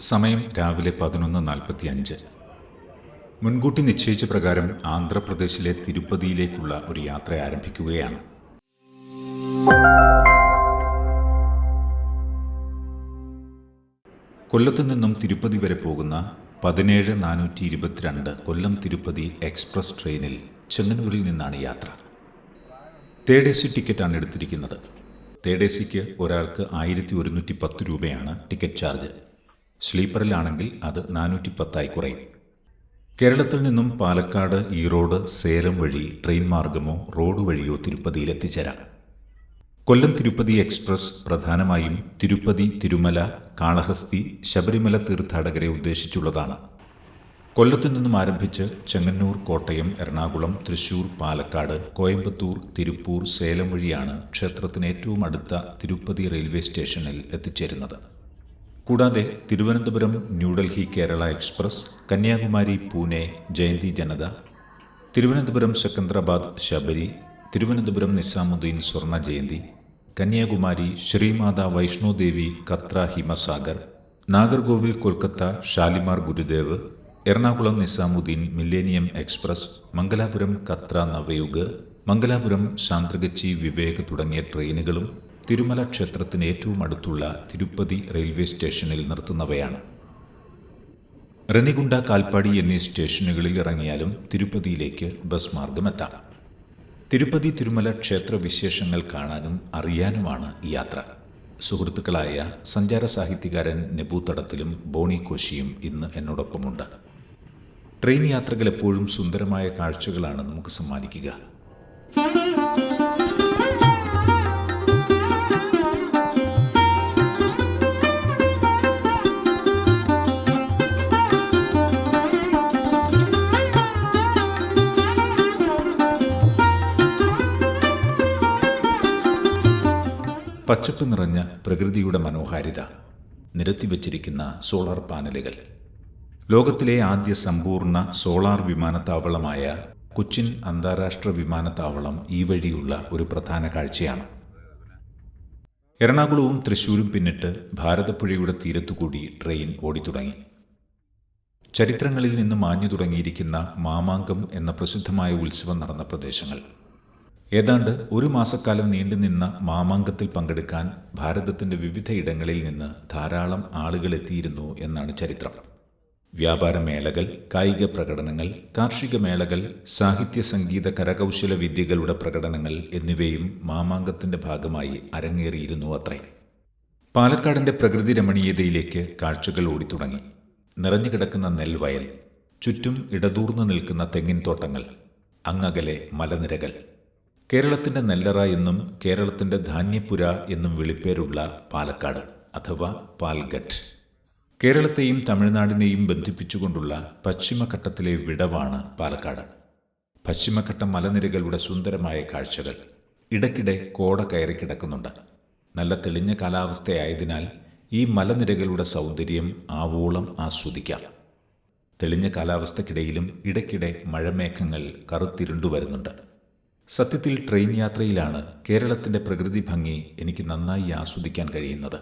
സമയം രാവിലെ പതിനൊന്ന് നാൽപ്പത്തി അഞ്ച് മുൻകൂട്ടി നിശ്ചയിച്ച പ്രകാരം ആന്ധ്രാപ്രദേശിലെ തിരുപ്പതിയിലേക്കുള്ള ഒരു യാത്ര ആരംഭിക്കുകയാണ്. കൊല്ലത്തു നിന്നും തിരുപ്പതി വരെ പോകുന്ന പതിനേഴ് നാനൂറ്റി ഇരുപത്തിരണ്ട് കൊല്ലം തിരുപ്പതി എക്സ്പ്രസ് ട്രെയിനിൽ ചെങ്ങന്നൂരിൽ നിന്നാണ് യാത്ര. തേർഡ് എ സി ടിക്കറ്റാണ് എടുത്തിരിക്കുന്നത്. തേർഡ് എ സിക്ക് ഒരാൾക്ക് ആയിരത്തി ഒരുന്നൂറ്റി പത്ത് രൂപയാണ് ടിക്കറ്റ് ചാർജ്. സ്ലീപ്പറിലാണെങ്കിൽ അത് നാനൂറ്റി പത്തായി കുറയും. കേരളത്തിൽ നിന്നും പാലക്കാട് ഈറോഡ് സേലം വഴി ട്രെയിൻ മാർഗമോ റോഡ് വഴിയോ തിരുപ്പതിയിൽ എത്തിച്ചേരാം കൊല്ലം തിരുപ്പതി എക്സ്പ്രസ് പ്രധാനമായും തിരുപ്പതി തിരുമല കാളഹസ്തി ശബരിമല തീർത്ഥാടകരെ ഉദ്ദേശിച്ചുള്ളതാണ്. കൊല്ലത്തു നിന്നും ആരംഭിച്ച് ചെങ്ങന്നൂർ കോട്ടയം എറണാകുളം തൃശൂർ പാലക്കാട് കോയമ്പത്തൂർ തിരുപ്പൂർ സേലം വഴിയാണ് ക്ഷേത്രത്തിന് ഏറ്റവും അടുത്ത തിരുപ്പതി റെയിൽവേ സ്റ്റേഷനിൽ എത്തിച്ചേരുന്നത്. കൂടാതെ Thiruvananthapuram New Delhi Kerala express Kanyakumari Pune Jayanti Janata Thiruvananthapuram Secunderabad Sabari Thiruvananthapuram Nizamuddin Swarna Jayanti Kanyakumari Shri Mata Vaishno Devi Katra Himsagar Nagercoil Kolkata Shalimar Gurudev Ernakulam Nizamuddin millennium express Mangalapuram Katra Navyug Mangalapuram Santragachi Vivek തുടങ്ങിയ ട്രെയിനുകളും തിരുമല ക്ഷേത്രത്തിന് ഏറ്റവും അടുത്തുള്ള Tirupati railway സ്റ്റേഷനിൽ നിർത്തുന്നവയാണ്. റനിഗുണ്ട കാൽപ്പാടി എന്നീ സ്റ്റേഷനുകളിൽ ഇറങ്ങിയാലും തിരുപ്പതിയിലേക്ക് ബസ് മാർഗമെത്താം. തിരുപ്പതി തിരുമല ക്ഷേത്ര വിശേഷങ്ങൾ കാണാനും അറിയാനുമാണ് യാത്ര. സുഹൃത്തുക്കളായ സഞ്ചാര സാഹിത്യകാരൻ നെബൂത്തടത്തിലും ബോണി കോശിയും ഇന്ന് എന്നോടൊപ്പമുണ്ട്. ട്രെയിൻ യാത്രകൾ എപ്പോഴും സുന്ദരമായ കാഴ്ചകളാണ് നമുക്ക് സമ്മാനിക്കുക. പച്ചപ്പ് നിറഞ്ഞ പ്രകൃതിയുടെ മനോഹാരിത നിരത്തിവച്ചിരിക്കുന്ന സോളാർ പാനലുകൾ. ലോകത്തിലെ ആദ്യ സമ്പൂർണ സോളാർ വിമാനത്താവളമായ കൊച്ചിൻ അന്താരാഷ്ട്ര വിമാനത്താവളം ഈ വഴിയുള്ള ഒരു പ്രധാന കാഴ്ചയാണ്. എറണാകുളവും തൃശൂരും പിന്നിട്ട് ഭാരതപ്പുഴയുടെ തീരത്തുകൂടി ട്രെയിൻ ഓടിത്തുടങ്ങി. ചരിത്രങ്ങളിൽ നിന്ന് മാഞ്ഞു തുടങ്ങിയിരിക്കുന്ന മാമാങ്കം എന്ന പ്രസിദ്ധമായ ഉത്സവം നടന്ന പ്രദേശങ്ങൾ. ഏതാണ്ട് ഒരു മാസക്കാലം നീണ്ടുനിന്ന മാമാങ്കത്തിൽ പങ്കെടുക്കാൻ ഭാരതത്തിന്റെ വിവിധ ഇടങ്ങളിൽ നിന്ന് ധാരാളം ആളുകൾ എത്തിയിരുന്നു എന്നാണ് ചരിത്രം. വ്യാപാരമേളകൾ കായിക പ്രകടനങ്ങൾ കാർഷിക മേളകൾ സാഹിത്യ സംഗീത കരകൗശല വിദ്യകളുടെ പ്രകടനങ്ങൾ എന്നിവയും മാമാങ്കത്തിന്റെ ഭാഗമായി അരങ്ങേറിയിരുന്നു അത്രേ. പാലക്കാടിന്റെ പ്രകൃതി രമണീയതയിലേക്ക് കാഴ്ചകൾ ഓടിത്തുടങ്ങി. നിറഞ്ഞു കിടക്കുന്ന നെൽവയൽ ചുറ്റും ഇടതൂർന്നു നിൽക്കുന്ന തെങ്ങിൻ തോട്ടങ്ങൾ അങ്ങകലെ മലനിരകൾ. കേരളത്തിന്റെ നെല്ലറ എന്നും കേരളത്തിന്റെ ധാന്യപുര എന്നും വിളിപ്പേരുള്ള പാലക്കാട് അഥവാ പാൽഗട്ട്. കേരളത്തെയും തമിഴ്നാടിനെയും ബന്ധിപ്പിച്ചുകൊണ്ടുള്ള പശ്ചിമഘട്ടത്തിലെ വിടവാണ് പാലക്കാട്. പശ്ചിമഘട്ട മലനിരകളുടെ സുന്ദരമായ കാഴ്ചകൾ ഇടയ്ക്കിടെ കോട കയറി കിടക്കുന്നുണ്ട്. നല്ല തെളിഞ്ഞ കാലാവസ്ഥയായതിനാൽ ഈ മലനിരകളുടെ സൗന്ദര്യം ആവോളം ആസ്വദിക്കാം. തെളിഞ്ഞ കാലാവസ്ഥക്കിടയിലും ഇടയ്ക്കിടെ മഴമേഘങ്ങൾ കറുത്തിരുണ്ടു വരുന്നുണ്ട് സത്യത്തിൽ ട്രെയിൻ യാത്രയിലാണ് കേരളത്തിന്റെ പ്രകൃതി ഭംഗി എനിക്ക് നന്നായി ആസ്വദിക്കാൻ കഴിയുന്നത്.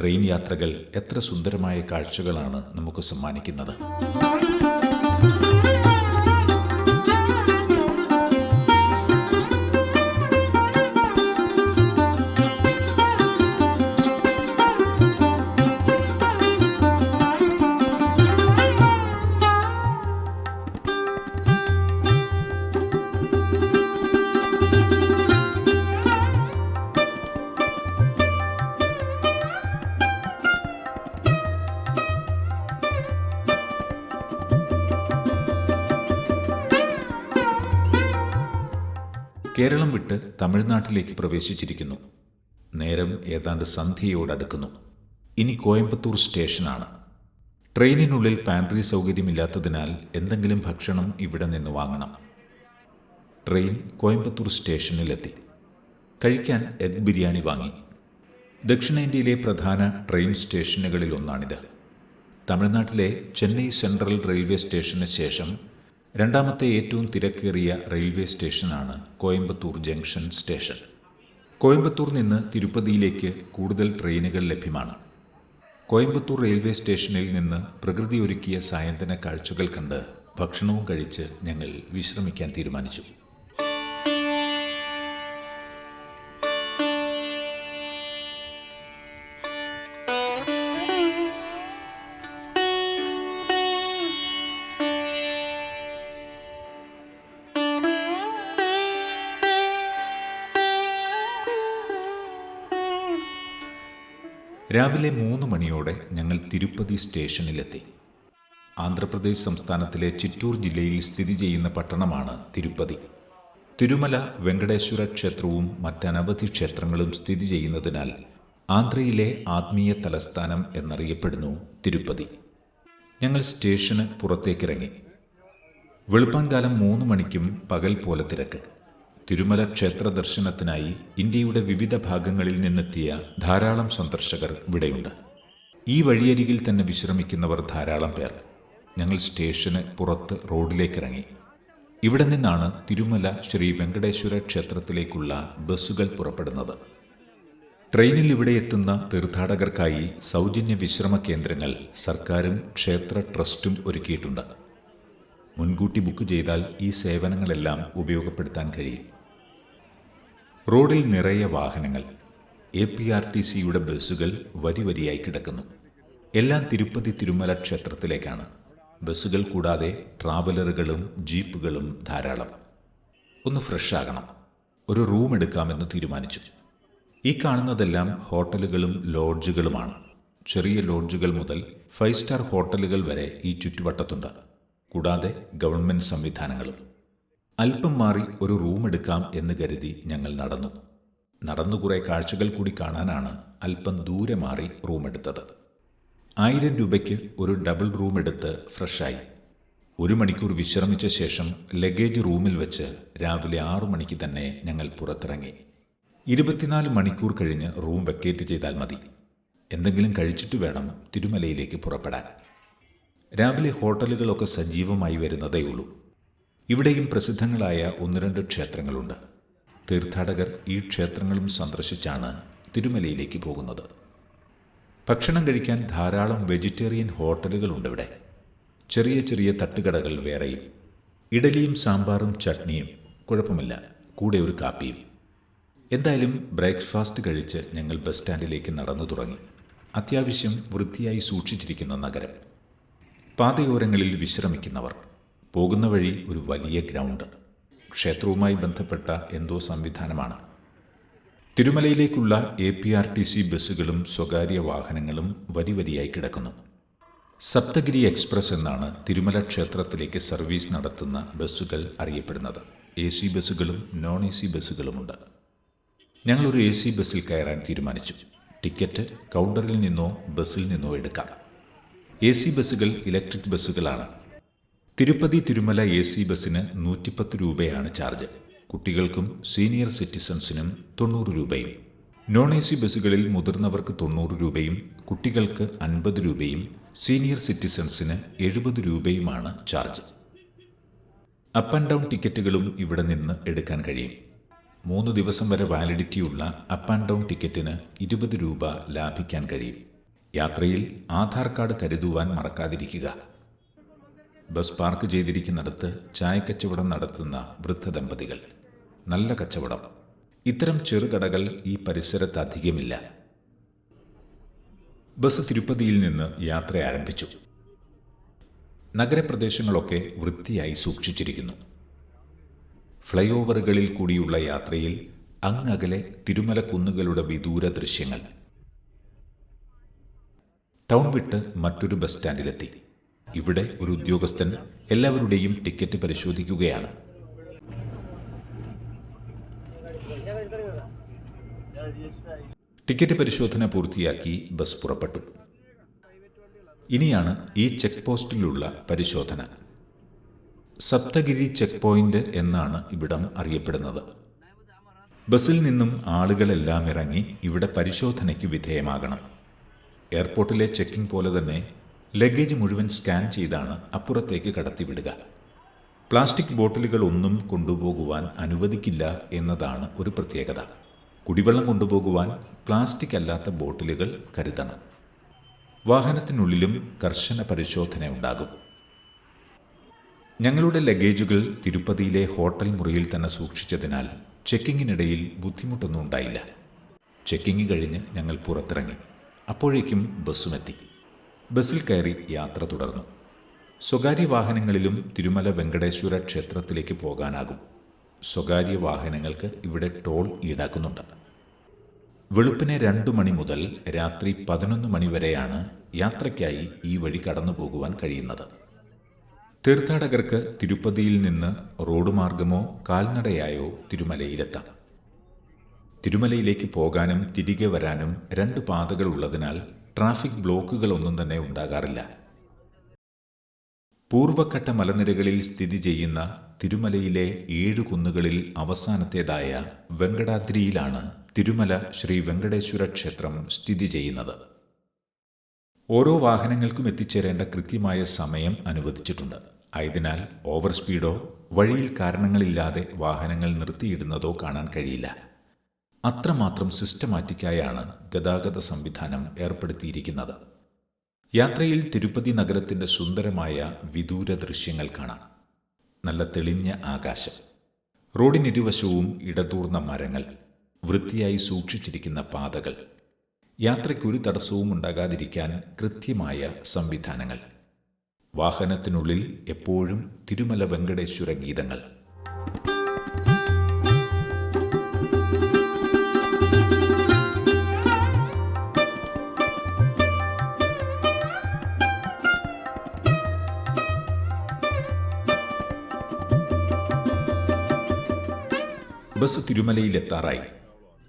ട്രെയിൻ യാത്രകൾ എത്ര സുന്ദരമായ കാഴ്ചകളാണ് നമുക്ക് സമ്മാനിക്കുന്നത്. കേരളം വിട്ട് തമിഴ്നാട്ടിലേക്ക് പ്രവേശിച്ചിരിക്കുന്നു. നേരം ഏതാണ്ട് സന്ധ്യയോടടുക്കുന്നു. ഇനി കോയമ്പത്തൂർ സ്റ്റേഷനാണ്. ട്രെയിനിനുള്ളിൽ പാൻട്രി സൗകര്യമില്ലാത്തതിനാൽ എന്തെങ്കിലും ഭക്ഷണം ഇവിടെ നിന്ന് വാങ്ങണം. ട്രെയിൻ കോയമ്പത്തൂർ സ്റ്റേഷനിലെത്തി. കഴിക്കാൻ എഗ് ബിരിയാണി വാങ്ങി. ദക്ഷിണേന്ത്യയിലെ പ്രധാന ട്രെയിൻ സ്റ്റേഷനുകളിൽ ഒന്നാണിത്. തമിഴ്നാട്ടിലെ ചെന്നൈ സെൻട്രൽ റെയിൽവേ സ്റ്റേഷന് ശേഷം രണ്ടാമത്തെ ഏറ്റവും തിരക്കേറിയ റെയിൽവേ സ്റ്റേഷനാണ് കോയമ്പത്തൂർ ജംഗ്ഷൻ സ്റ്റേഷൻ. കോയമ്പത്തൂർ നിന്ന് തിരുപ്പതിയിലേക്ക് കൂടുതൽ ട്രെയിനുകൾ ലഭ്യമാണ്. കോയമ്പത്തൂർ റെയിൽവേ സ്റ്റേഷനിൽ നിന്ന് പ്രകൃതി ഒരുക്കിയ സായന്തന കാഴ്ചകൾ കണ്ട് ഭക്ഷണവും കഴിച്ച് ഞങ്ങൾ വിശ്രമിക്കാൻ തീരുമാനിച്ചു. രാവിലെ മൂന്ന് മണിയോടെ ഞങ്ങൾ തിരുപ്പതി സ്റ്റേഷനിലെത്തി. ആന്ധ്രാപ്രദേശ് സംസ്ഥാനത്തിലെ ചിറ്റൂർ ജില്ലയിൽ സ്ഥിതി ചെയ്യുന്ന പട്ടണമാണ് തിരുപ്പതി. തിരുമല വെങ്കടേശ്വര ക്ഷേത്രവും മറ്റനവധി ക്ഷേത്രങ്ങളും സ്ഥിതി ചെയ്യുന്നതിനാൽ ആന്ധ്രയിലെ ആത്മീയ തലസ്ഥാനം എന്നറിയപ്പെടുന്നു തിരുപ്പതി. ഞങ്ങൾ സ്റ്റേഷന് പുറത്തേക്കിറങ്ങി. വെളുപ്പാൻകാലം മൂന്ന് മണിക്കും പകൽ പോലെ തിരക്ക്. തിരുമല ക്ഷേത്ര ദർശനത്തിനായി ഇന്ത്യയുടെ വിവിധ ഭാഗങ്ങളിൽ നിന്നെത്തിയ ധാരാളം സന്ദർശകർ ഇവിടെയുണ്ട്. ഈ വഴിയരികിൽ തന്നെ വിശ്രമിക്കുന്നവർ ധാരാളം പേർ. ഞങ്ങൾ സ്റ്റേഷന് പുറത്ത് റോഡിലേക്ക് ഇറങ്ങി ഇവിടെ നിന്നാണ് തിരുമല ശ്രീ വെങ്കടേശ്വര ക്ഷേത്രത്തിലേക്കുള്ള ബസ്സുകൾ പുറപ്പെടുന്നത്. ട്രെയിനിൽ ഇവിടെ എത്തുന്ന തീർത്ഥാടകർക്കായി സൗജന്യ വിശ്രമ കേന്ദ്രങ്ങൾ സർക്കാരും ക്ഷേത്ര ട്രസ്റ്റും ഒരുക്കിയിട്ടുണ്ട്. മുൻകൂട്ടി ബുക്ക് ചെയ്താൽ ഈ സേവനങ്ങളെല്ലാം ഉപയോഗപ്പെടുത്താൻ കഴിയും. റോഡിൽ നിറയെ വാഹനങ്ങൾ എ പി ആർ ടി സിയുടെ ബസ്സുകൾ വരി വരിയായി കിടക്കുന്നു. എല്ലാം തിരുപ്പതി തിരുമല ക്ഷേത്രത്തിലേക്കാണ്. ബസ്സുകൾ കൂടാതെ ട്രാവലറുകളും ജീപ്പുകളും ധാരാളം. ഒന്ന് ഫ്രഷ് ആകണം ഒരു റൂം എടുക്കാമെന്ന് തീരുമാനിച്ചു. ഈ കാണുന്നതെല്ലാം ഹോട്ടലുകളും ലോഡ്ജുകളുമാണ്. ചെറിയ ലോഡ്ജുകൾ മുതൽ ഫൈവ് സ്റ്റാർ ഹോട്ടലുകൾ വരെ ഈ ചുറ്റുവട്ടത്തുണ്ട്. കൂടാതെ ഗവൺമെന്റ് സംവിധാനങ്ങളും. അല്പം മാറി ഒരു റൂം എടുക്കാം എന്ന് കരുതി ഞങ്ങൾ നടന്നു. നടന്നു കുറെ കാഴ്ചകൾ കൂടി കാണാനാണ് അല്പം ദൂരെ മാറി റൂം എടുത്തത്. ആയിരം രൂപയ്ക്ക് ഒരു ഡബിൾ റൂം എടുത്ത് ഫ്രഷായി. ഒരു മണിക്കൂർ വിശ്രമിച്ച ശേഷം ലഗേജ് റൂമിൽ വെച്ച് രാവിലെ ആറു മണിക്ക് തന്നെ ഞങ്ങൾ പുറത്തിറങ്ങി. ഇരുപത്തിനാല് മണിക്കൂർ കഴിഞ്ഞ് റൂം വെക്കേറ്റ് ചെയ്താൽ മതി. എന്തെങ്കിലും കഴിച്ചിട്ട് വേണം തിരുമലയിലേക്ക് പുറപ്പെടാൻ. രാവിലെ ഹോട്ടലുകളൊക്കെ സജീവമായി വരുന്നതേയുള്ളൂ. ഇവിടെയും പ്രസിദ്ധങ്ങളായ ഒന്ന് രണ്ട് ക്ഷേത്രങ്ങളുണ്ട്. തീർത്ഥാടകർ ഈ ക്ഷേത്രങ്ങളും സന്ദർശിച്ചാണ് തിരുമലയിലേക്ക് പോകുന്നത്. ഭക്ഷണം കഴിക്കാൻ ധാരാളം വെജിറ്റേറിയൻ ഹോട്ടലുകളുണ്ട് ഇവിടെ. ചെറിയ ചെറിയ തട്ടുകടകൾ വേറെയും. ഇഡലിയും സാമ്പാറും ചട്നിയും കുഴപ്പമില്ല. കൂടെ ഒരു കാപ്പിയും. എന്തായാലും ബ്രേക്ക്ഫാസ്റ്റ് കഴിച്ച് ഞങ്ങൾ ബസ് സ്റ്റാൻഡിലേക്ക് നടന്നു തുടങ്ങി. അത്യാവശ്യം വൃത്തിയായി സൂക്ഷിച്ചിരിക്കുന്ന നഗരം. പാതയോരങ്ങളിൽ വിശ്രമിക്കുന്നവർ. പോകുന്ന വഴി ഒരു വലിയ ഗ്രൗണ്ട്. ക്ഷേത്രവുമായി ബന്ധപ്പെട്ട എന്തോ സംവിധാനമാണ്. തിരുമലയിലേക്കുള്ള A P R T C ബസ്സുകളും സ്വകാര്യ വാഹനങ്ങളും വരി വരിയായി കിടക്കുന്നു. സപ്തഗിരി എക്സ്പ്രസ് എന്നാണ് തിരുമല ക്ഷേത്രത്തിലേക്ക് സർവീസ് നടത്തുന്ന ബസ്സുകൾ അറിയപ്പെടുന്നത്. എ സി ബസ്സുകളും നോൺ എ സി ബസ്സുകളുമുണ്ട്. ഞങ്ങളൊരു എ സി ബസ്സിൽ കയറാൻ തീരുമാനിച്ചു. ടിക്കറ്റ് കൗണ്ടറിൽ നിന്നോ ബസ്സിൽ നിന്നോ എടുക്കാം. എ സി ബസ്സുകൾ ഇലക്ട്രിക് ബസ്സുകളാണ്. തിരുപ്പതി തിരുമല എ സി ബസ്സിന് നൂറ്റിപ്പത്ത് രൂപയാണ് ചാർജ്. കുട്ടികൾക്കും സീനിയർ സിറ്റിസൺസിനും തൊണ്ണൂറ് രൂപയും. നോൺ എ സി ബസ്സുകളിൽ മുതിർന്നവർക്ക് തൊണ്ണൂറ് രൂപയും കുട്ടികൾക്ക് അൻപത് രൂപയും സീനിയർ സിറ്റിസൺസിന് എഴുപത് രൂപയുമാണ് ചാർജ്. അപ്പ് ആൻഡ് ഡൗൺ ടിക്കറ്റുകളും ഇവിടെ നിന്ന് എടുക്കാൻ കഴിയും. മൂന്ന് ദിവസം വരെ വാലിഡിറ്റിയുള്ള അപ്പ് ആൻഡ് ഡൗൺ ടിക്കറ്റിന് ഇരുപത് രൂപ ലാഭിക്കാൻ കഴിയും. യാത്രയിൽ ആധാർ കാർഡ് കരുതുവാൻ മറക്കാതിരിക്കുക. ബസ് പാർക്ക് ചെയ്തിരിക്കുന്നിടത്ത് ചായക്കച്ചവടം നടത്തുന്ന വൃദ്ധ ദമ്പതികൾ. നല്ല കച്ചവടം. ഇത്തരം ചെറുകടകൾ ഈ പരിസരത്ത് അധികമില്ല. ബസ് തിരുപ്പതിയിൽ നിന്ന് യാത്ര ആരംഭിച്ചു. നഗരപ്രദേശങ്ങളൊക്കെ വൃത്തിയായി സൂക്ഷിച്ചിരിക്കുന്നു. ഫ്ലൈ ഓവറുകളിൽ കൂടിയുള്ള യാത്രയിൽ അങ്ങകലെ തിരുമല കുന്നുകളുടെ വിദൂര ദൃശ്യങ്ങൾ. ടൗൺ വിട്ട് മറ്റൊരു ബസ് സ്റ്റാൻഡിലെത്തി. ഇവിടെ ഒരു ഉദ്യോഗസ്ഥൻ എല്ലാവരുടെയും ടിക്കറ്റ് പരിശോധിക്കുകയാണ്. ടിക്കറ്റ് പരിശോധന പൂർത്തിയാക്കി ബസ് പുറപ്പെട്ടു. ഇനിയാണ് ഈ ചെക്ക് പോസ്റ്റിലുള്ള പരിശോധന. സപ്തഗിരി ചെക്ക് പോയിന്റ് എന്നാണ് ഇവിടം അറിയപ്പെടുന്നത്. ബസ്സിൽ നിന്നും ആളുകളെല്ലാം ഇറങ്ങി ഇവിടെ പരിശോധനയ്ക്ക് വിധേയമാകണം. എയർപോർട്ടിലെ ചെക്കിംഗ് പോലെ തന്നെ ലഗേജ് മുഴുവൻ സ്കാൻ ചെയ്താണ് അപ്പുറത്തേക്ക് കടത്തിവിടുക. പ്ലാസ്റ്റിക് ബോട്ടിലുകൾ ഒന്നും കൊണ്ടുപോകുവാൻ അനുവദിക്കില്ല എന്നതാണ് ഒരു പ്രത്യേകത. കുടിവെള്ളം കൊണ്ടുപോകുവാൻ പ്ലാസ്റ്റിക് അല്ലാത്ത ബോട്ടിലുകൾ കരുതണം. വാഹനത്തിനുള്ളിലും കർശന പരിശോധന ഉണ്ടാകും. ഞങ്ങളുടെ ലഗേജുകൾ തിരുപ്പതിയിലെ ഹോട്ടൽ മുറിയിൽ തന്നെ സൂക്ഷിച്ചതിനാൽ ചെക്കിങ്ങിനിടയിൽ ബുദ്ധിമുട്ടൊന്നും ഉണ്ടായില്ല. ചെക്കിങ് കഴിഞ്ഞ് ഞങ്ങൾ പുറത്തിറങ്ങി. അപ്പോഴേക്കും ബസ്സുമെത്തി ബസ്സിൽ കയറി യാത്ര തുടർന്നു. സ്വകാര്യ വാഹനങ്ങളിലും തിരുമല വെങ്കടേശ്വര ക്ഷേത്രത്തിലേക്ക് പോകാനാകും. സ്വകാര്യ വാഹനങ്ങൾക്ക് ഇവിടെ ടോൾ ഈടാക്കുന്നുണ്ട്. വെളുപ്പിനെ രണ്ടു മണി മുതൽ രാത്രി പതിനൊന്ന് മണി വരെയാണ് യാത്രയ്ക്കായി ഈ വഴി കടന്നു പോകുവാൻ കഴിയുന്നത്. തീർത്ഥാടകർക്ക് തിരുപ്പതിയിൽ നിന്ന് റോഡ് മാർഗമോ കാൽനടയായോ തിരുമലയിലെത്താം. തിരുമലയിലേക്ക് പോകാനും തിരികെ വരാനും രണ്ട് പാതകൾ ഉള്ളതിനാൽ ട്രാഫിക് ബ്ലോക്കുകളൊന്നും തന്നെ ഉണ്ടാകാറില്ല. പൂർവഘട്ട മലനിരകളിൽ സ്ഥിതി ചെയ്യുന്ന തിരുമലയിലെ ഏഴ് കുന്നുകളിൽ അവസാനത്തേതായ വെങ്കടാദ്രിയിലാണ് തിരുമല ശ്രീ വെങ്കടേശ്വര ക്ഷേത്രം സ്ഥിതി ചെയ്യുന്നത്. ഓരോ വാഹനങ്ങൾക്കും എത്തിച്ചേരേണ്ട കൃത്യമായ സമയം അനുവദിച്ചിട്ടുണ്ട്. ആയതിനാൽ ഓവർ സ്പീഡോ വഴിയിൽ കാരണങ്ങളില്ലാതെ വാഹനങ്ങൾ നിർത്തിയിടുന്നതോ കാണാൻ കഴിയില്ല. അത്രമാത്രം സിസ്റ്റമാറ്റിക്കായാണ് ഗതാഗത സംവിധാനം ഏർപ്പെടുത്തിയിരിക്കുന്നത്. യാത്രയിൽ തിരുപ്പതി നഗരത്തിന്റെ സുന്ദരമായ വിദൂര ദൃശ്യങ്ങൾ കാണാം. നല്ല തെളിഞ്ഞ ആകാശം റോഡിനിരുവശവും ഇടതൂർന്ന മരങ്ങൾ വൃത്തിയായി സൂക്ഷിച്ചിരിക്കുന്ന പാതകൾ. യാത്രയ്ക്കൊരു തടസ്സവും ഉണ്ടാകാതിരിക്കാൻ കൃത്യമായ സംവിധാനങ്ങൾ. വാഹനത്തിനുള്ളിൽ എപ്പോഴും തിരുമല വെങ്കടേശ്വര ഗീതങ്ങൾ. ബസ് തിരുമലയിലെത്താറായി.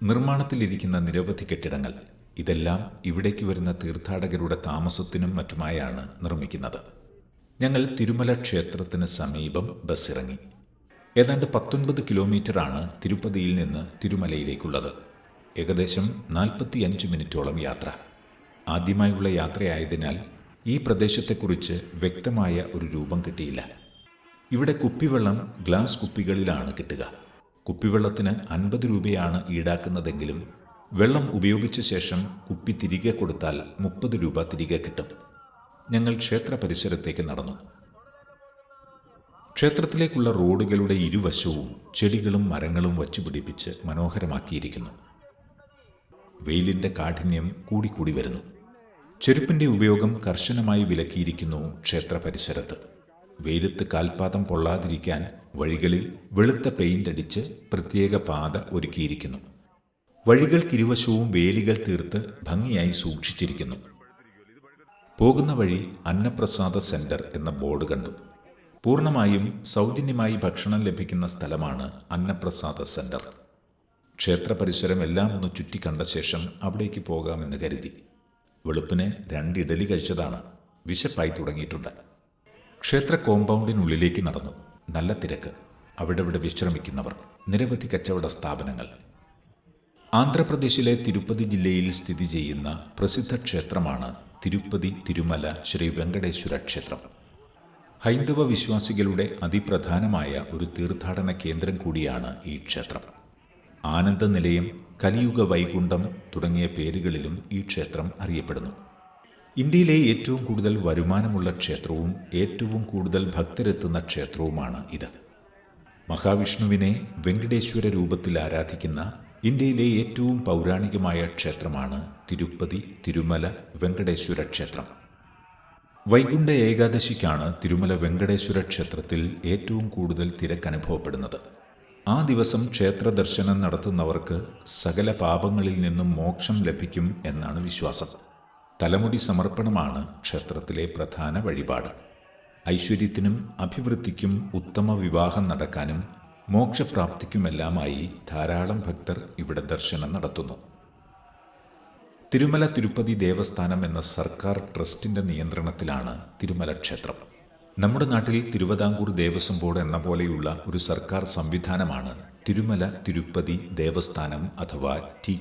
നിർമ്മാണത്തിലിരിക്കുന്ന നിരവധി കെട്ടിടങ്ങൾ. ഇതെല്ലാം ഇവിടേക്ക് വരുന്ന തീർത്ഥാടകരുടെ താമസത്തിനും മറ്റുമായാണ് നിർമ്മിക്കുന്നത്. ഞങ്ങൾ തിരുമല ക്ഷേത്രത്തിന് സമീപം ബസ് ഇറങ്ങി ഏതാണ്ട് പത്തൊൻപത് കിലോമീറ്ററാണ് തിരുപ്പതിയിൽ നിന്ന് തിരുമലയിലേക്കുള്ളത്. ഏകദേശം നാൽപ്പത്തി അഞ്ച് മിനിറ്റോളം യാത്ര. ആദ്യമായുള്ള യാത്രയായതിനാൽ ഈ പ്രദേശത്തെക്കുറിച്ച് വ്യക്തമായ ഒരു രൂപം കിട്ടിയില്ല. ഇവിടെ കുപ്പിവെള്ളം ഗ്ലാസ് കുപ്പികളിലാണ് കിട്ടുക. കുപ്പിവെള്ളത്തിന് അൻപത് രൂപയാണ് ഈടാക്കുന്നതെങ്കിലും വെള്ളം ഉപയോഗിച്ച ശേഷം കുപ്പി തിരികെ കൊടുത്താൽ മുപ്പത് രൂപ തിരികെ കിട്ടും. ഞങ്ങൾ ക്ഷേത്ര പരിസരത്തേക്ക് നടന്നു. ക്ഷേത്രത്തിലേക്കുള്ള റോഡുകളുടെ ഇരുവശവും ചെടികളും മരങ്ങളും വച്ചുപിടിപ്പിച്ച് മനോഹരമാക്കിയിരിക്കുന്നു. വെയിലിന്റെ കാഠിന്യം കൂടിക്കൂടി വരുന്നു. ചെരുപ്പിന്റെ ഉപയോഗം കർശനമായി വിലക്കിയിരിക്കുന്നു ക്ഷേത്ര പരിസരത്ത്. വെയിലത്ത് കാൽപാദം പൊള്ളാതിരിക്കാൻ വഴികളിൽ വെളുത്ത പെയിന്റ് അടിച്ച് പ്രത്യേക പാത ഒരുക്കിയിരിക്കുന്നു. വഴികൾക്കിരുവശവും വേലികൾ തീർത്ത് ഭംഗിയായി സൂക്ഷിച്ചിരിക്കുന്നു. പോകുന്ന വഴി അന്നപ്രസാദ സെന്റർ എന്ന ബോർഡ് കണ്ടു. പൂർണമായും സൗജന്യമായി ഭക്ഷണം ലഭിക്കുന്ന സ്ഥലമാണ് അന്നപ്രസാദ സെന്റർ. ക്ഷേത്ര പരിസരം എല്ലാം ഒന്ന് ചുറ്റിക്കണ്ട ശേഷം അവിടേക്ക് പോകാമെന്ന് കരുതി. വെളുപ്പിന് രണ്ട് കഴിച്ചതാണ്. വിശപ്പായി തുടങ്ങിയിട്ടുണ്ട്. ക്ഷേത്ര കോമ്പൗണ്ടിനുള്ളിലേക്ക് നടന്നു. നല്ല തിരക്ക്. അവിടെവിടെ വിശ്രമിക്കുന്നവർ. നിരവധി കച്ചവട സ്ഥാപനങ്ങൾ. ആന്ധ്രാപ്രദേശിലെ തിരുപ്പതി ജില്ലയിൽ സ്ഥിതി ചെയ്യുന്ന പ്രസിദ്ധ ക്ഷേത്രമാണ് തിരുപ്പതി തിരുമല ശ്രീ വെങ്കടേശ്വര ക്ഷേത്രം. ഹൈന്ദവ വിശ്വാസികളുടെ അതിപ്രധാനമായ ഒരു തീർത്ഥാടന കേന്ദ്രം കൂടിയാണ് ഈ ക്ഷേത്രം. ആനന്ദനിലയം കലിയുഗ വൈകുണ്ഠം തുടങ്ങിയ പേരുകളിലും ഈ ക്ഷേത്രം അറിയപ്പെടുന്നു. ഇന്ത്യയിലെ ഏറ്റവും കൂടുതൽ വരുമാനമുള്ള ക്ഷേത്രവും ഏറ്റവും കൂടുതൽ ഭക്തരെത്തുന്ന ക്ഷേത്രവുമാണ് ഇത്. മഹാവിഷ്ണുവിനെ വെങ്കടേശ്വര രൂപത്തിൽ ആരാധിക്കുന്ന ഇന്ത്യയിലെ ഏറ്റവും പൗരാണികമായ ക്ഷേത്രമാണ് തിരുപ്പതി തിരുമല വെങ്കടേശ്വര ക്ഷേത്രം. വൈകുണ്ഠ ഏകാദശിക്കാണ് തിരുമല വെങ്കടേശ്വര ക്ഷേത്രത്തിൽ ഏറ്റവും കൂടുതൽ തിരക്കനുഭവപ്പെടുന്നത് ആ ദിവസം ക്ഷേത്ര ദർശനം നടത്തുന്നവർക്ക് സകല പാപങ്ങളിൽ നിന്നും മോക്ഷം ലഭിക്കും എന്നാണ് വിശ്വാസം. തലമുടി സമർപ്പണമാണ് ക്ഷേത്രത്തിലെ പ്രധാന വഴിപാട്. ഐശ്വര്യത്തിനും അഭിവൃദ്ധിക്കും ഉത്തമ വിവാഹം നടക്കാനും മോക്ഷപ്രാപ്തിക്കുമെല്ലാമായി ധാരാളം ഭക്തർ ഇവിടെ ദർശനം നടത്തുന്നു. തിരുമല തിരുപ്പതി ദേവസ്ഥാനം എന്ന സർക്കാർ ട്രസ്റ്റിന്റെ നിയന്ത്രണത്തിലാണ് തിരുമല ക്ഷേത്രം. നമ്മുടെ നാട്ടിൽ തിരുവിതാംകൂർ ദേവസ്വം ബോർഡ് എന്ന പോലെയുള്ള ഒരു സർക്കാർ സംവിധാനമാണ് തിരുമല തിരുപ്പതി ദേവസ്ഥാനം അഥവാ ടി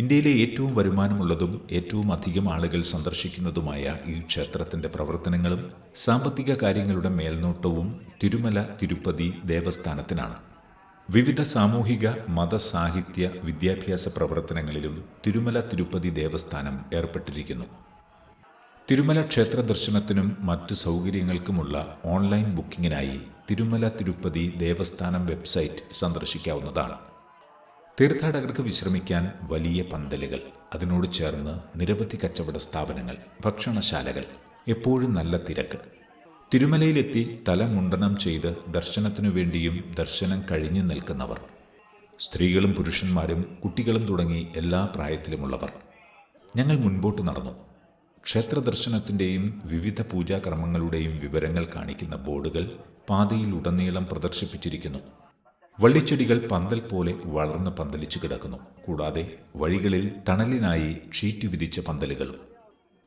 ഇന്ത്യയിലെ ഏറ്റവും വരുമാനമുള്ളതും ഏറ്റവും അധികം ആളുകൾ സന്ദർശിക്കുന്നതുമായ ഈ ക്ഷേത്രത്തിന്റെ പ്രവർത്തനങ്ങളും സാമ്പത്തിക കാര്യങ്ങളുടെ മേൽനോട്ടവും തിരുമല തിരുപ്പതി ദേവസ്ഥാനത്തിനാണ്. വിവിധ സാമൂഹിക മത സാഹിത്യ വിദ്യാഭ്യാസ പ്രവർത്തനങ്ങളിലും തിരുമല തിരുപ്പതി ദേവസ്ഥാനം ഏർപ്പെട്ടിരിക്കുന്നു. തിരുമല ക്ഷേത്ര ദർശനത്തിനും മറ്റ് സൗകര്യങ്ങൾക്കുമുള്ള ഓൺലൈൻ ബുക്കിങ്ങിനായി തിരുമല തിരുപ്പതി ദേവസ്ഥാനം വെബ്സൈറ്റ് സന്ദർശിക്കാവുന്നതാണ്. തീർത്ഥാടകർക്ക് വിശ്രമിക്കാൻ വലിയ പന്തലുകൾ അതിനോട് ചേർന്ന് നിരവധി കച്ചവട സ്ഥാപനങ്ങൾ ഭക്ഷണശാലകൾ എപ്പോഴും നല്ല തിരക്ക്. തിരുമലയിലെത്തി തല മുണ്ടനം ചെയ്ത് ദർശനത്തിനു വേണ്ടിയും ദർശനം കഴിഞ്ഞു നിൽക്കുന്നവർ. സ്ത്രീകളും പുരുഷന്മാരും കുട്ടികളും തുടങ്ങി എല്ലാ പ്രായത്തിലുമുള്ളവർ. ഞങ്ങൾ മുൻപോട്ട് നടന്നു. ക്ഷേത്ര ദർശനത്തിന്റെയും വിവിധ പൂജാക്രമങ്ങളുടെയും വിവരങ്ങൾ കാണിക്കുന്ന ബോർഡുകൾ പാതയിൽ ഉടനീളം പ്രദർശിപ്പിച്ചിരിക്കുന്നു. വള്ളിച്ചെടികൾ പന്തൽ പോലെ വളർന്ന് പന്തലിച്ചു കിടക്കുന്നു. കൂടാതെ വഴികളിൽ തണലിനായി ഷീറ്റ് വിരിച്ച പന്തലുകളും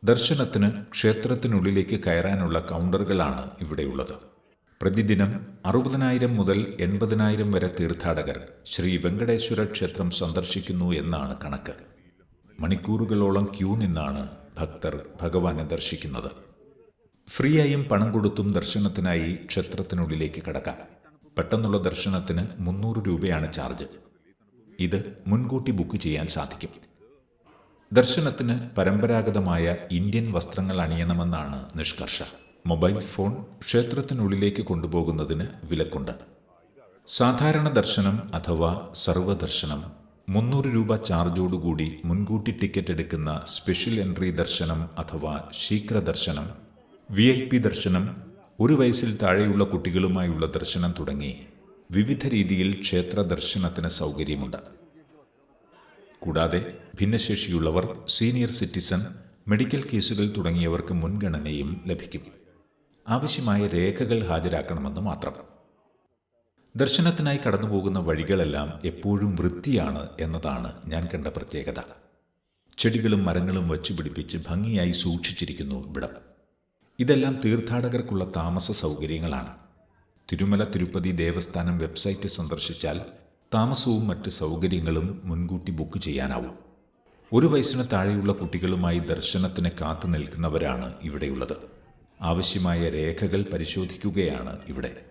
ദർശനത്തിന് ക്ഷേത്രത്തിനുള്ളിലേക്ക് കയറാനുള്ള കൗണ്ടറുകളാണ് ഇവിടെയുള്ളത്. പ്രതിദിനം അറുപതിനായിരം മുതൽ എൺപതിനായിരം വരെ തീർത്ഥാടകർ ശ്രീ വെങ്കടേശ്വര ക്ഷേത്രം സന്ദർശിക്കുന്നു എന്നാണ് കണക്ക്. മണിക്കൂറുകളോളം ക്യൂ നിന്നാണ് ഭക്തർ ഭഗവാനെ ദർശിക്കുന്നത്. ഫ്രീയായും പണം കൊടുത്തും ദർശനത്തിനായി ക്ഷേത്രത്തിനുള്ളിലേക്ക് കടക്കാം. പെട്ടെന്നുള്ള ദർശനത്തിന് മുന്നൂറ് രൂപയാണ് ചാർജ്. ഇത് മുൻകൂട്ടി ബുക്ക് ചെയ്യാൻ സാധിക്കും. ദർശനത്തിന് പരമ്പരാഗതമായ ഇന്ത്യൻ വസ്ത്രങ്ങൾ അണിയണമെന്നാണ് നിഷ്കർഷ. Mobile phone ക്ഷേത്രത്തിനുള്ളിലേക്ക് കൊണ്ടുപോകുന്നതിന് വിലക്കുണ്ട്. സാധാരണ ദർശനം അഥവാ സർവദർശനം മുന്നൂറ് രൂപ ചാർജോടുകൂടി മുൻകൂട്ടി ടിക്കറ്റ് എടുക്കുന്ന സ്പെഷ്യൽ എൻട്രി ദർശനം അഥവാ ശീഘ്ര ദർശനം വി ഐ പി ദർശനം ഒരു വയസ്സിൽ താഴെയുള്ള കുട്ടികളുമായുള്ള ദർശനം തുടങ്ങി. വിവിധ രീതിയിൽ ക്ഷേത്ര ദർശനത്തിന് സൗകര്യമുണ്ട്. കൂടാതെ ഭിന്നശേഷിയുള്ളവർ സീനിയർ സിറ്റിസൺ മെഡിക്കൽ കേസുകൾ തുടങ്ങിയവർക്ക് മുൻഗണനയും ലഭിക്കും. ആവശ്യമായ രേഖകൾ ഹാജരാക്കണമെന്ന് മാത്രം. ദർശനത്തിനായി കടന്നുപോകുന്ന വഴികളെല്ലാം എപ്പോഴും വൃത്തിയാണ് എന്നതാണ് ഞാൻ കണ്ട പ്രത്യേകത. ചെടികളും മരങ്ങളും വച്ചുപിടിപ്പിച്ച് ഭംഗിയായി സൂക്ഷിച്ചിരിക്കുന്നു ഇവിടം. ഇതെല്ലാം തീർത്ഥാടകർക്കുള്ള താമസ സൗകര്യങ്ങളാണ്. തിരുമല തിരുപ്പതി ദേവസ്ഥാനം വെബ്സൈറ്റ് സന്ദർശിച്ചാൽ താമസവും മറ്റ് സൗകര്യങ്ങളും മുൻകൂട്ടി ബുക്ക് ചെയ്യാനാവും. ഒരു വയസ്സിന് താഴെയുള്ള കുട്ടികളുമായി ദർശനത്തിന് കാത്തു നിൽക്കുന്നവരാണ് ഇവിടെയുള്ളത്. ആവശ്യമായ രേഖകൾ പരിശോധിക്കുകയാണ് ഇവിടെ.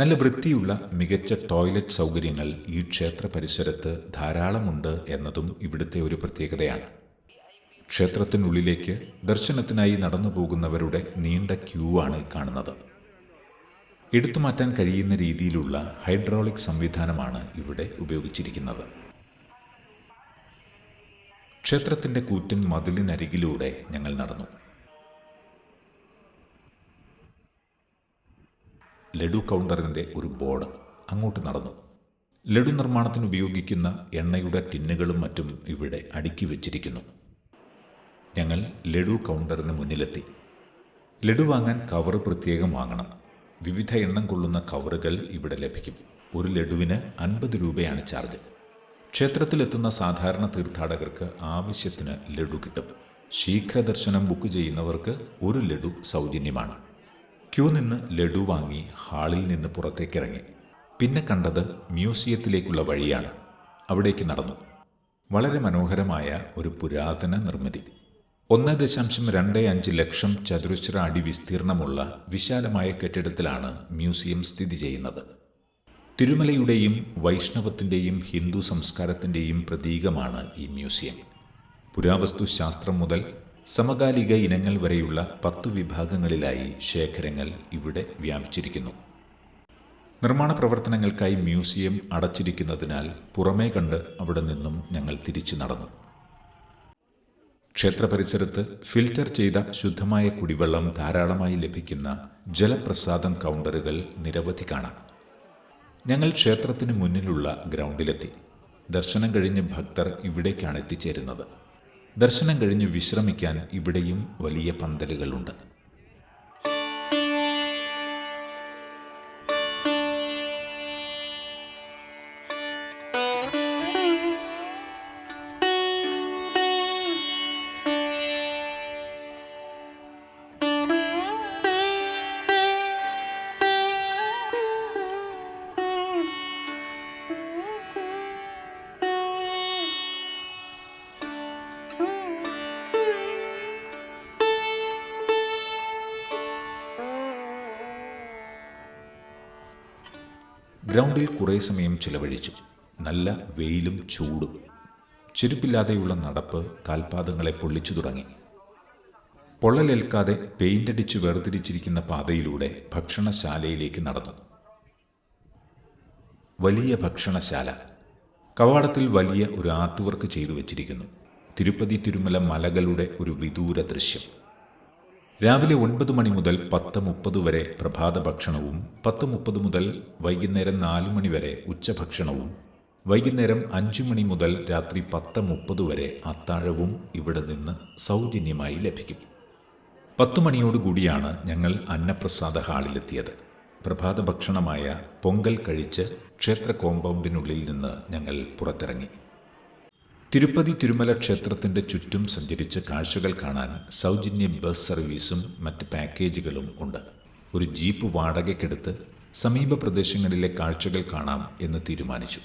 നല്ല വൃത്തിയുള്ള മികച്ച ടോയ്ലറ്റ് സൗകര്യങ്ങൾ ഈ ക്ഷേത്ര പരിസരത്ത് ധാരാളമുണ്ട് എന്നതും ഇവിടുത്തെ ഒരു പ്രത്യേകതയാണ്. ക്ഷേത്രത്തിനുള്ളിലേക്ക് ദർശനത്തിനായി നടന്നു പോകുന്നവരുടെ നീണ്ട ക്യൂ ആണ് കാണുന്നത്. എടുത്തു മാറ്റാൻ കഴിയുന്ന രീതിയിലുള്ള ഹൈഡ്രോളിക് സംവിധാനമാണ് ഇവിടെ ഉപയോഗിച്ചിരിക്കുന്നത്. ക്ഷേത്രത്തിന്റെ കൂറ്റൻ മതിലിനരികിലൂടെ ഞങ്ങൾ നടന്നു. ലഡു കൗണ്ടറിന്റെ ഒരു ബോർഡ് അങ്ങോട്ട് നടന്നു. ലഡു നിർമ്മാണത്തിന് ഉപയോഗിക്കുന്ന എണ്ണയുടെ ടിന്നുകളും മറ്റും ഇവിടെ അടുക്കി വച്ചിരിക്കുന്നു. ഞങ്ങൾ ലഡു കൗണ്ടറിന് മുന്നിലെത്തി. ലഡു വാങ്ങാൻ കവർ പ്രത്യേകം വാങ്ങണം. വിവിധ എണ്ണം കൊള്ളുന്ന കവറുകൾ ഇവിടെ ലഭിക്കും. ഒരു ലഡുവിന് അൻപത് രൂപയാണ് ചാർജ്. ക്ഷേത്രത്തിലെത്തുന്ന സാധാരണ തീർത്ഥാടകർക്ക് ആവശ്യത്തിന് ലഡു കിട്ടും. ശീഘ്രദർശനം ബുക്ക് ചെയ്യുന്നവർക്ക് ഒരു ലഡു സൗജന്യമാണ്. ക്യൂ നിന്ന് ലഡു വാങ്ങി ഹാളിൽ നിന്ന് പുറത്തേക്കിറങ്ങി. പിന്നെ കണ്ടത് മ്യൂസിയത്തിലേക്കുള്ള വഴിയാണ്. അവിടേക്ക് നടന്നു. വളരെ മനോഹരമായ ഒരു പുരാതന നിർമ്മിതി. ഒന്ന് ദശാംശം രണ്ട് അഞ്ച് ലക്ഷം ചതുരശ്ര അടി വിസ്തീർണമുള്ള വിശാലമായ കെട്ടിടത്തിലാണ് മ്യൂസിയം സ്ഥിതി ചെയ്യുന്നത്. തിരുമലയുടെയും വൈഷ്ണവത്തിന്റെയും ഹിന്ദു സംസ്കാരത്തിന്റെയും പ്രതീകമാണ് ഈ മ്യൂസിയം. പുരാവസ്തു ശാസ്ത്രം മുതൽ സമകാലിക ഇനങ്ങൾ വരെയുള്ള പത്തു വിഭാഗങ്ങളിലായി ശേഖരങ്ങൾ ഇവിടെ വ്യാപിച്ചിരിക്കുന്നു. നിർമ്മാണ പ്രവർത്തനങ്ങൾക്കായി മ്യൂസിയം അടച്ചിരിക്കുന്നതിനാൽ പുറമേ കണ്ട് അവിടെ നിന്നും ഞങ്ങൾ തിരിച്ചു നടന്നു. ക്ഷേത്ര പരിസരത്ത് ഫിൽറ്റർ ചെയ്ത ശുദ്ധമായ കുടിവെള്ളം ധാരാളമായി ലഭിക്കുന്ന ജലപ്രസാദം കൗണ്ടറുകൾ നിരവധി കാണാം. ഞങ്ങൾ ക്ഷേത്രത്തിന് മുന്നിലുള്ള ഗ്രൗണ്ടിലെത്തി. ദർശനം കഴിഞ്ഞ് ഭക്തർ ഇവിടേക്കാണ് എത്തിച്ചേരുന്നത്. ദർശനം കഴിഞ്ഞ് വിശ്രമിക്കാൻ ഇവിടെയും വലിയ പന്തലുകളുണ്ട്. കുറേ സമയം ചിലവഴിച്ചു. നല്ല വെയിലും ചൂടും. ചെരുപ്പില്ലാതെയുള്ള നടപ്പ് കാൽപാദങ്ങളെ പൊള്ളിച്ചു തുടങ്ങി. പൊള്ളലേൽക്കാതെ പെയിന്റടിച്ച് വേർതിരിച്ചിരിക്കുന്ന പാതയിലൂടെ ഭക്ഷണശാലയിലേക്ക് നടന്നു. വലിയ ഭക്ഷണശാല. കവാടത്തിൽ വലിയ ഒരു ആർട്ട് വർക്ക് ചെയ്തു വച്ചിരിക്കുന്നു. തിരുപ്പതി തിരുമല മലകളുടെ ഒരു വിദൂര ദൃശ്യം. രാവിലെ ഒൻപത് മണി മുതൽ പത്ത് മുപ്പത് വരെ പ്രഭാത ഭക്ഷണവും പത്ത് മുപ്പത് മുതൽ വൈകുന്നേരം നാല് മണി വരെ ഉച്ചഭക്ഷണവും വൈകുന്നേരം അഞ്ചു മണി മുതൽ രാത്രി പത്ത് മുപ്പത് വരെ അത്താഴവും ഇവിടെ നിന്ന് സൗജന്യമായി ലഭിക്കും. പത്തു മണിയോടുകൂടിയാണ് ഞങ്ങൾ അന്നപ്രസാദ ഹാളിലെത്തിയത്. പ്രഭാത ഭക്ഷണമായ പൊങ്കൽ കഴിച്ച് ക്ഷേത്ര കോമ്പൗണ്ടിനുള്ളിൽ നിന്ന് ഞങ്ങൾ പുറത്തിറങ്ങി. തിരുപ്പതി തിരുമല ക്ഷേത്രത്തിന്റെ ചുറ്റും സഞ്ചരിച്ച് കാഴ്ചകൾ കാണാൻ സൗജന്യ ബസ് സർവീസും മറ്റ് പാക്കേജുകളും ഉണ്ട്. ഒരു ജീപ്പ് വാടകയ്ക്കെടുത്ത് സമീപ പ്രദേശങ്ങളിലെ കാഴ്ചകൾ കാണാം എന്ന് തീരുമാനിച്ചു.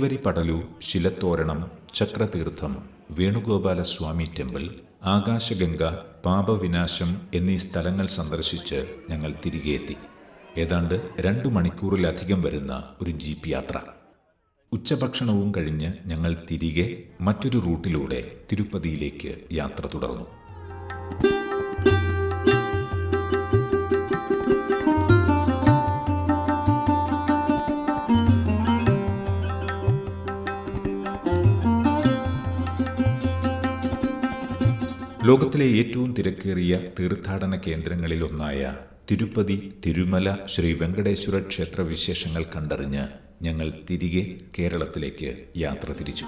ശ്രീവരി പടലു ശിലത്തോരണം ചക്രതീർത്ഥം വേണുഗോപാലസ്വാമി ടെമ്പിൾ ആകാശഗംഗ പാപവിനാശം എന്നീ സ്ഥലങ്ങൾ സന്ദർശിച്ച് ഞങ്ങൾ തിരികെ എത്തി. ഏതാണ്ട് രണ്ടു മണിക്കൂറിലധികം വരുന്ന ഒരു ജീപ്പ് യാത്ര. ഉച്ചഭക്ഷണവും കഴിഞ്ഞ് ഞങ്ങൾ തിരികെ മറ്റൊരു റൂട്ടിലൂടെ തിരുപ്പതിയിലേക്ക് യാത്ര തുടർന്നു. ലോകത്തിലെ ഏറ്റവും തിരക്കേറിയ തീർത്ഥാടന കേന്ദ്രങ്ങളിലൊന്നായ തിരുപ്പതി തിരുമല ശ്രീ വെങ്കടേശ്വര ക്ഷേത്ര വിശേഷങ്ങൾ കണ്ടറിഞ്ഞ് ഞങ്ങൾ തിരികെ കേരളത്തിലേക്ക് യാത്ര തിരിച്ചു.